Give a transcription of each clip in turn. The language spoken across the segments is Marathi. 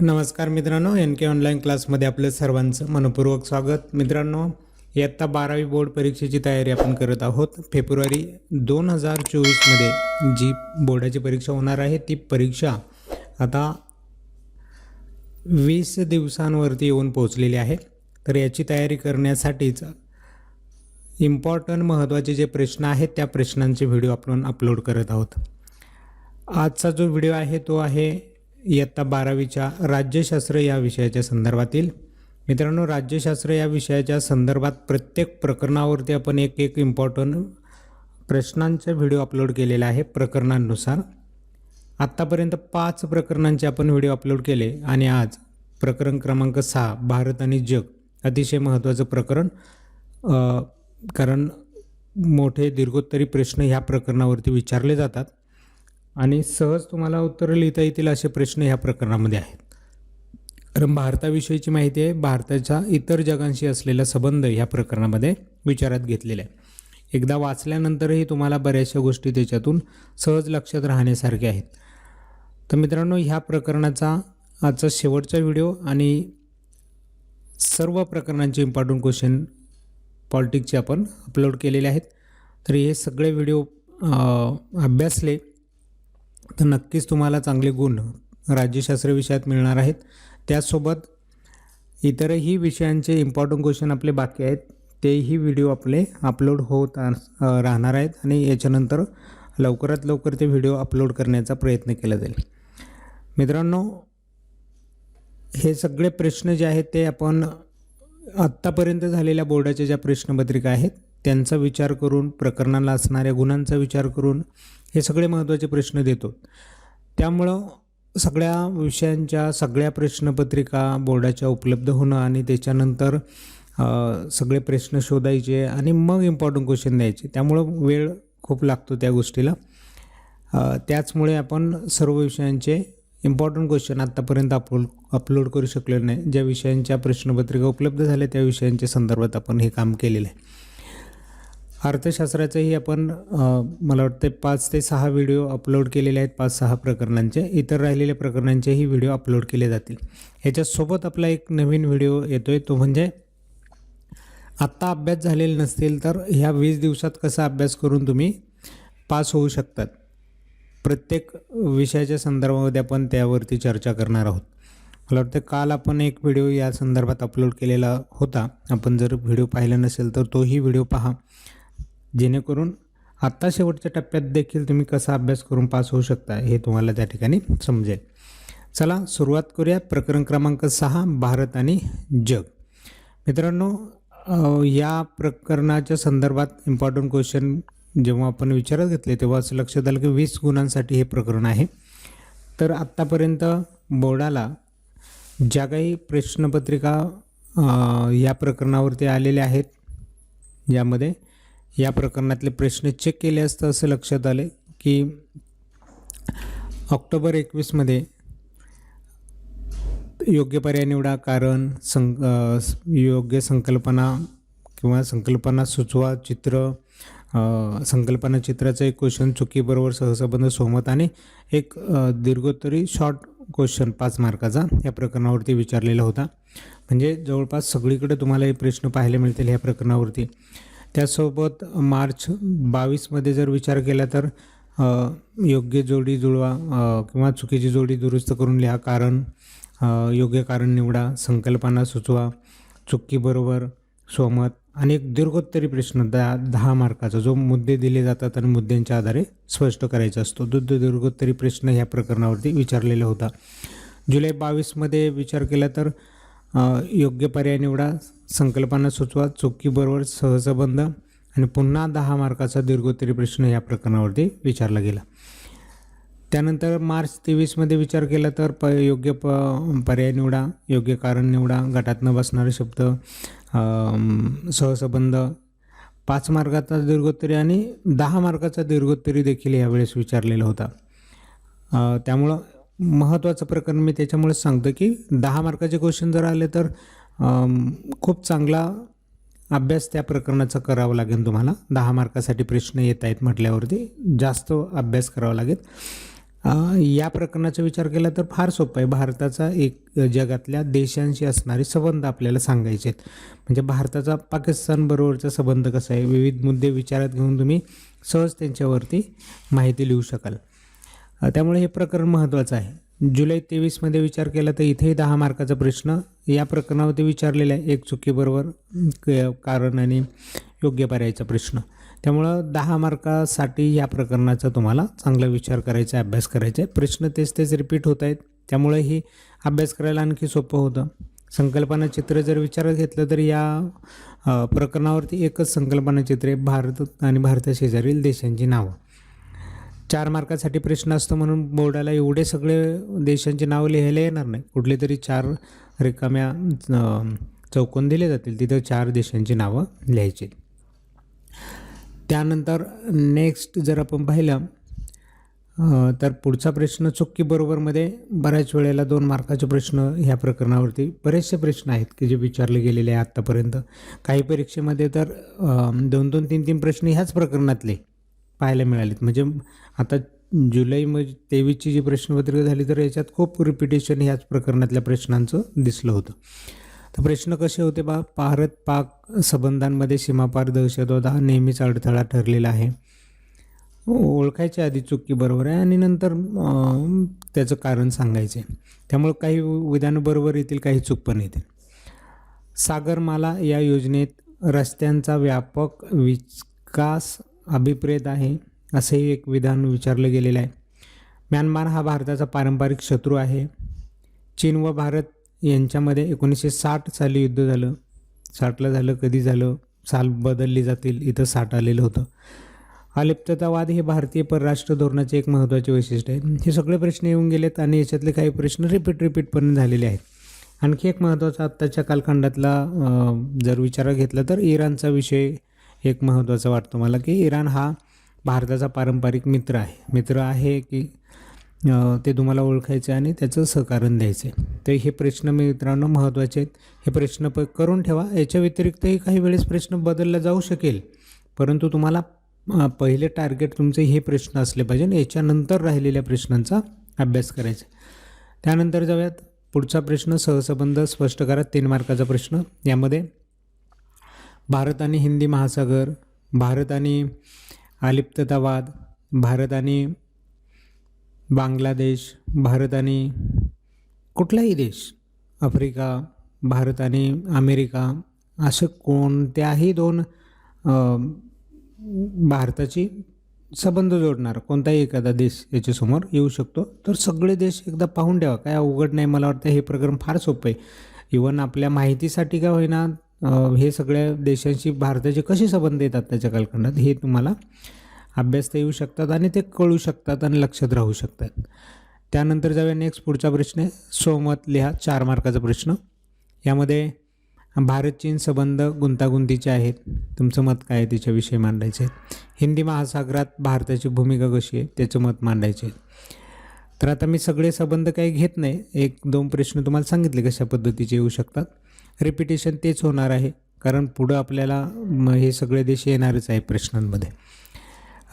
नमस्कार मित्रांनो एन के ऑनलाईन क्लासमध्ये आपलं सर्वांचं मनपूर्वक स्वागत. मित्रांनो इयत्ता बारावी बोर्ड परीक्षेची तयारी आपण करत आहोत. फेब्रुवारी दोन हजार चोवीसमध्ये जी बोर्डाची परीक्षा होणार आहे ती परीक्षा आता वीस दिवसांवरती येऊन पोहोचलेली आहे. तर याची तयारी करण्यासाठीच इम्पॉर्टंट महत्त्वाचे जे प्रश्न आहेत त्या प्रश्नांचे व्हिडिओ आपण अपलोड करत आहोत. आजचा जो व्हिडिओ आहे तो आहे इयत्ता बारावीच्या राज्यशास्त्र या विषयाच्या संदर्भातील. मित्रांनो राज्यशास्त्र या विषयाच्या संदर्भात प्रत्येक प्रकरणावरती आपण एक एक इम्पॉर्टंट प्रश्नांचा व्हिडिओ अपलोड केलेला आहे प्रकरणांनुसार. आत्तापर्यंत पाच प्रकरणांचे आपण व्हिडिओ अपलोड केले आणि आज प्रकरण क्रमांक सहा भारत आणि जग अतिशय महत्त्वाचं प्रकरण. कारण मोठे दीर्घोत्तरी प्रश्न ह्या प्रकरणावरती विचारले जातात. आणि सहज तुम्हाला उत्तरं लिहिता येतील असे प्रश्न ह्या प्रकरणामध्ये आहेत. कारण भारताविषयीची माहिती आहे भारताच्या इतर जगांशी असलेला संबंध ह्या प्रकरणामध्ये विचारात घेतलेला आहे. एकदा वाचल्यानंतरही तुम्हाला बऱ्याचशा गोष्टी त्याच्यातून सहज लक्षात राहण्यासारख्या आहेत. तर मित्रांनो ह्या प्रकरणाचा आजचा शेवटचा व्हिडिओ आणि सर्व प्रकरणांचे इम्पॉर्टंट क्वेश्चन पॉलिटिक्सचे आपण अपलोड केलेले आहेत. तर हे सगळे व्हिडिओ अभ्यासले तर नक्कीच तुम्हाला चांगले गुण राज्यशास्त्र विषयात मिळणार आहेत. त्याचसोबत इतरही विषयांचे इम्पॉर्टंट क्वेश्चन आपले बाकी आहेत. तेही व्हिडिओ आपले अपलोड होत राहणार आहेत आणि याच्यानंतर लवकरात लवकर ते व्हिडिओ अपलोड करण्याचा प्रयत्न केला जाईल. मित्रांनो हे सगळे प्रश्न जे आहेत ते आपण आत्तापर्यंत झालेल्या बोर्डाच्या ज्या प्रश्नपत्रिका आहेत त्यांचा विचार करून प्रकरणाला असणाऱ्या गुणांचा विचार करून हे सगळे महत्त्वाचे प्रश्न देतो. त्यामुळं सगळ्या विषयांच्या सगळ्या प्रश्नपत्रिका बोर्डाच्या उपलब्ध होणं आणि त्याच्यानंतर सगळे प्रश्न शोधायचे आणि मग इम्पॉर्टंट क्वेश्चन द्यायचे. त्यामुळं वेळ खूप लागतो त्या गोष्टीला. त्याचमुळे आपण सर्व विषयांचे इम्पॉर्टंट क्वेश्चन आत्तापर्यंत अपलोड अपलोड करू शकलेलो नाही. ज्या विषयांच्या प्रश्नपत्रिका उपलब्ध झाल्या त्या विषयांच्या संदर्भात आपण हे काम केलेलं आहे. अर्थशास्त्राचेही आपण मला वाटते पाच ते सहा व्हिडिओ अपलोड केलेले आहेत पाच सहा प्रकरणांचे. इतर राहिलेल्या प्रकरणांचेही व्हिडिओ अपलोड केले जातील. याच्यासोबत आपला एक नवीन व्हिडिओ येतो आहे तो म्हणजे आत्ता अभ्यास झालेले नसतील तर ह्या वीस दिवसात कसा अभ्यास करून तुम्ही पास होऊ शकतात? प्रत्येक विषयाच्या संदर्भामध्ये आपण त्यावरती चर्चा करणार आहोत. मला वाटतं काल आपण एक व्हिडिओ या संदर्भात अपलोड केलेला होता. आपण जर व्हिडिओ पाहिला नसेल तर तोही व्हिडिओ पहा. जेणेकरून आत्ता शेवटच्या टप्प्यात देखील तुम्ही कसा अभ्यास करून पास होऊ शकता हे तुम्हाला त्या ठिकाणी समजेल. चला सुरुवात करूया. प्रकरण क्रमांक सहा भारत आणि जग. मित्रांनो या प्रकरणाच्या संदर्भात इम्पॉर्टंट क्वेश्चन जेव्हा आपण विचारात घेतले तेव्हा असं लक्षात आलं की वीस गुणांसाठी हे प्रकरण आहे. तर आत्तापर्यंत बोर्डाला ज्या काही प्रश्नपत्रिका या प्रकरणावरती आलेल्या आहेत यामध्ये या प्रकरणातले प्रश्न चेक केले असता असं लक्षात आले की ऑक्टोबर एकवीसमध्ये योग्य पर्याय निवडा कारण सं योग्य संकल्पना किंवा संकल्पना सुचवा चित्र संकल्पना चित्राचं एक क्वेश्चन चुकीबरोबर सहसंबंध सहमत आणि एक दीर्घोत्तरी शॉर्ट क्वेश्चन पाच मार्काचा या प्रकरणावरती विचारलेला होता. म्हणजे जवळपास सगळीकडे तुम्हाला हे प्रश्न पाहायला मिळतील ह्या प्रकरणावरती. त्यासोबत मार्च बावीसमध्ये जर विचार केला तर योग्य जोडी जुळवा किंवा चुकीची जोडी दुरुस्त करून लिहा. कारण योग्य कारण निवडा संकल्पना सुचवा चुकीबरोबर सोमत आणि एक दीर्घोत्तरी प्रश्न दहा दहा मार्काचा. जो मुद्दे दिले जातात आणि मुद्द्यांच्या आधारे स्पष्ट करायचा असतो. दुग्ध दीर्घोत्तरी प्रश्न ह्या प्रकरणावरती विचारलेला होता. जुलै बावीसमध्ये विचार केला तर योग्य पर्याय निवडा संकल्पना सुचवा चुकीबरोबर सहसंबंध आणि पुन्हा दहा मार्काचा दीर्घोत्तरी प्रश्न या प्रकरणावरती विचारला गेला. त्यानंतर मार्च तेवीसमध्ये विचार केला तर प योग्य प पर्याय निवडा योग्य कारण निवडा गटात न बसणारे शब्द सहसंबंध पाच मार्काचा दीर्घोत्तरी आणि दहा मार्काचा दीर्घोत्तरी देखील यावेळेस विचारलेला होता. त्यामुळं महत्त्वाचं प्रकरण मी त्याच्यामुळे सांगतो की दहा मार्काचे क्वेश्चन जर आले तर खूप चांगला अभ्यास त्या प्रकरणाचा करावा लागेल तुम्हाला. दहा मार्कासाठी प्रश्न येत आहेत म्हटल्यावरती जास्त अभ्यास करावा लागेल. या प्रकरणाचा विचार केला तर फार सोपं आहे. भारताचा एक जगातल्या देशांशी असणारे संबंध आपल्याला सांगायचे आहेत. म्हणजे भारताचा पाकिस्तानबरोबरचा संबंध कसा आहे? विविध मुद्दे विचारात घेऊन तुम्ही सहज त्यांच्यावरती माहिती लिहू शकाल. त्यामुळे हे प्रकरण महत्त्वाचं आहे. जुलै तेवीसमध्ये विचार केला तर इथेही दहा मार्काचा प्रश्न. या प्रकरणावरती विचारलेला आहे एक चुकीबरोबर क- कारण आणि योग्य पर्यायचा प्रश्न. त्यामुळं दहा मार्कासाठी या प्रकरणाचा तुम्हाला चांगला विचार करायचा आहे अभ्यास करायचा आहे. प्रश्न तेच तेच रिपीट होत आहेत. त्यामुळे ही अभ्यास करायला आणखी सोपं होतं. संकल्पना चित्र जर विचारात घेतलं तर या प्रकरणावरती एकच संकल्पना चित्र आहे भारत आणि भारताशेजारील देशांची नावं. चार मार्कासाठी प्रश्न असतो म्हणून बोर्डाला एवढे सगळे देशांची नावं लिहायला येणार नाही. कुठले तरी चार रिकाम्या चौकोन दिले जातील. तिथं चार देशांची नावं लिहायची. त्यानंतर नेक्स्ट जर आपण पाहिलं तर पुढचा प्रश्न चुकी बरोबरमध्ये बऱ्याच वेळेला दोन मार्काचे प्रश्न ह्या प्रकरणावरती बरेचसे प्रश्न आहेत की जे विचारले गेलेले आहे आत्तापर्यंत काही परीक्षेमध्ये तर दोन दोन तीन तीन प्रश्न ह्याच प्रकरणातले. पाहायला मिळालेत. म्हणजे आता जुलै तेवीसची जी प्रश्नपत्रिका झाली तर याच्यात खूप रिपिटेशन ह्याच प्रकरणातल्या प्रश्नांचं दिसलं होतं. तर प्रश्न कसे होते बा भारत पाक संबंधांमध्ये सीमापार दहशतवाद हा नेहमीच अडथळा ठरलेला आहे. ओळखायच्या आधी चुकी बरोबर आहे आणि नंतर त्याचं कारण सांगायचे त्यामुळे काही विधानं बरोबर येतील काही चूक पण येतील. सागरमाला या योजनेत रस्त्यांचा व्यापक विकास अभिप्रेत आहे असंही एक विधान विचारलं गेलेलं आहे. म्यानमार हा भारताचा पारंपरिक शत्रू आहे. चीन व भारत यांच्यामध्ये एकोणीसशे साठ साली युद्ध झालं. साठला झालं कधी झालं साल बदलली जातील इथं साठ आलेलं होतं. अलिप्ततावाद हे भारतीय परराष्ट्र धोरणाचे एक महत्त्वाचे वैशिष्ट्य आहे. हे सगळे प्रश्न येऊन गेलेत आणि याच्यातले काही प्रश्न रिपीट रिपीट पण झालेले आहेत. आणखी एक महत्त्वाचा आत्ताच्या कालखंडातला जर विचार घेतला तर इराणचा विषय एक महत्त्वाचा वाटतो मला की इराण हा भारताचा पारंपरिक मित्र आहे. मित्र आहे की ते तुम्हाला ओळखायचे आणि त्याचं सहकारण द्यायचे. तर हे प्रश्न मित्रांनो महत्त्वाचे आहेत. हे प्रश्न प करून ठेवा. याच्या व्यतिरिक्तही काही वेळेस प्रश्न बदलला जाऊ शकेल. परंतु तुम्हाला पहिले टार्गेट तुमचे हे प्रश्न असले पाहिजे आणि याच्यानंतर राहिलेल्या प्रश्नांचा अभ्यास करायचा. त्यानंतर जाऊयात. पुढचा प्रश्न सहसंबंध स्पष्ट करा. तीन मार्काचा प्रश्न. यामध्ये भारत आणि हिंदी महासागर भारत आणि अलिप्ततावाद भारत आणि बांगलादेश भारत आणि कुठलाही देश आफ्रिका भारत आणि अमेरिका असं कोणत्याही दोन भारताची संबंध जोडणार कोणताही एखादा देश याच्यासमोर येऊ शकतो. तर सगळे देश एकदा पाहून ठेवा. काय अवघड नाही मला वाटतं हे प्रकरण फार सोपं आहे. इवन आपल्या माहितीसाठी का होईना हे सगळ्या देशांशी भारताचे कसे संबंध येतात त्याच्या कालखंडात हे तुम्हाला अभ्यासता येऊ शकतात आणि ते कळू शकतात आणि लक्षात राहू शकतात. त्यानंतर जाऊया नेक्स्ट पुढचा प्रश्न आहे सोमत लिहा चार मार्काचा प्रश्न. यामध्ये भारत चीन संबंध गुंतागुंतीचे आहेत. तुमचं मत काय आहे त्याच्याविषयी मांडायचे आहे हिंदी महासागरात भारताची भूमिका कशी आहे त्याचं मत मांडायचे आहे तर आता मी सगळे संबंध काही घेत नाही. एक दोन प्रश्न तुम्हाला सांगितले कशा पद्धतीचे येऊ शकतात. रिपिटेशन तेच होणार आहे. कारण पुढं आपल्याला हे सगळे देश येणारच आहे प्रश्नांमध्ये.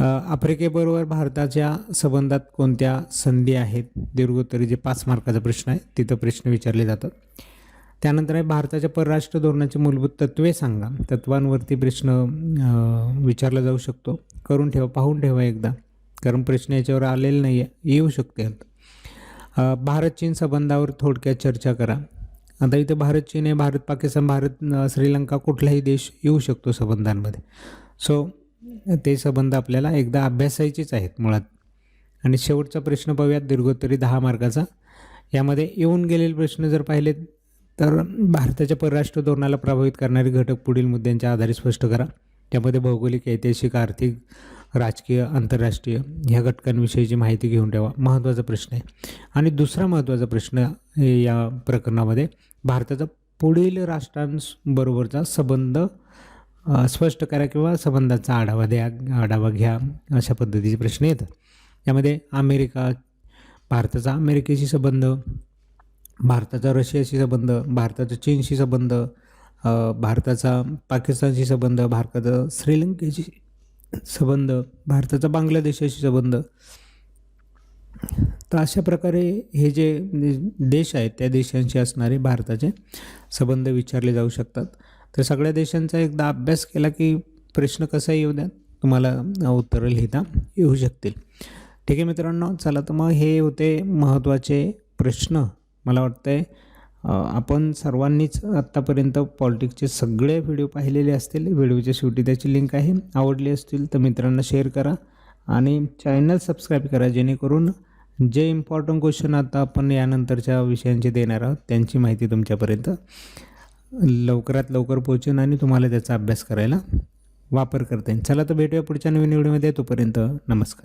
आफ्रिकेबरोबर भारताच्या संबंधात कोणत्या संधी आहेत? दीर्घोत्तरी जे पाच मार्काचा प्रश्न आहे तिथं प्रश्न विचारले जातात. त्यानंतर आहे भारताच्या परराष्ट्र धोरणाची मूलभूत तत्त्वे सांगा. तत्वांवरती प्रश्न विचारला जाऊ शकतो. करून ठेवा पाहून ठेवा एकदा. कारण प्रश्न याच्यावर आलेला नाही आहे येऊ शकते. भारत चीन संबंधावर थोडक्यात चर्चा करा. आता इथे भारत चीन आहे भारत पाकिस्तान भारत श्रीलंका कुठलाही देश येऊ शकतो संबंधांमध्ये. सो ते संबंध आपल्याला एकदा अभ्यासायचेच आहेत मुळात. आणि शेवटचा प्रश्न पाहूयात दीर्घोत्तरी दहा मार्काचा यामध्ये येऊन गेलेले प्रश्न जर पाहिले तर भारताच्या परराष्ट्र धोरणाला प्रभावित करणारे घटक पुढील मुद्द्यांच्या आधारे स्पष्ट करा. त्यामध्ये भौगोलिक ऐतिहासिक आर्थिक राजकीय आंतरराष्ट्रीय ह्या घटकांविषयीची माहिती घेऊन ठेवा. महत्त्वाचा प्रश्न आहे. आणि दुसरा महत्त्वाचा प्रश्न या प्रकरणामध्ये भारताचा पुढील राष्ट्रांबरोबरचा संबंध स्पष्ट करा किंवा संबंधाचा आढावा द्या आढावा घ्या अशा पद्धतीचे प्रश्न येतात. यामध्ये अमेरिका भारताचा अमेरिकेशी संबंध भारताचा रशियाशी संबंध भारताचा चीनशी संबंध भारताचा पाकिस्तानशी संबंध भारताचा श्रीलंकेशी संबंध भारताचा बांगलादेशाशी संबंध. तर अशा प्रकारे हे जे म्हणजे देश आहेत त्या देशांशी असणारे भारताचे संबंध विचारले जाऊ शकतात. तर सगळ्या देशांचा एकदा अभ्यास केला की प्रश्न कसा येऊ द्या तुम्हाला उत्तरं लिहिता येऊ शकतील. ठीक आहे मित्रांनो चला तर मग हे होते महत्त्वाचे प्रश्न. मला वाटतं आहे आपण सर्वांनीच आत्तापर्यंत पॉलिटिक्सचे सगळे व्हिडिओ पाहिलेले असतील. व्हिडिओच्या शेवटी त्याची लिंक आहे. आवडली असतील तर मित्रांना शेअर करा आणि चॅनल सबस्क्राईब करा जेणेकरून जे इम्पॉर्टंट क्वेश्चन आता आपण यानंतरच्या विषयांचे देणार आहोत त्यांची माहिती तुमच्यापर्यंत लवकरात लवकर पोहोचेन आणि तुम्हाला त्याचा अभ्यास करायला वापर करता येईल चला तर भेटूया पुढच्या नवीन व्हिडिओमध्ये. तोपर्यंत नमस्कार.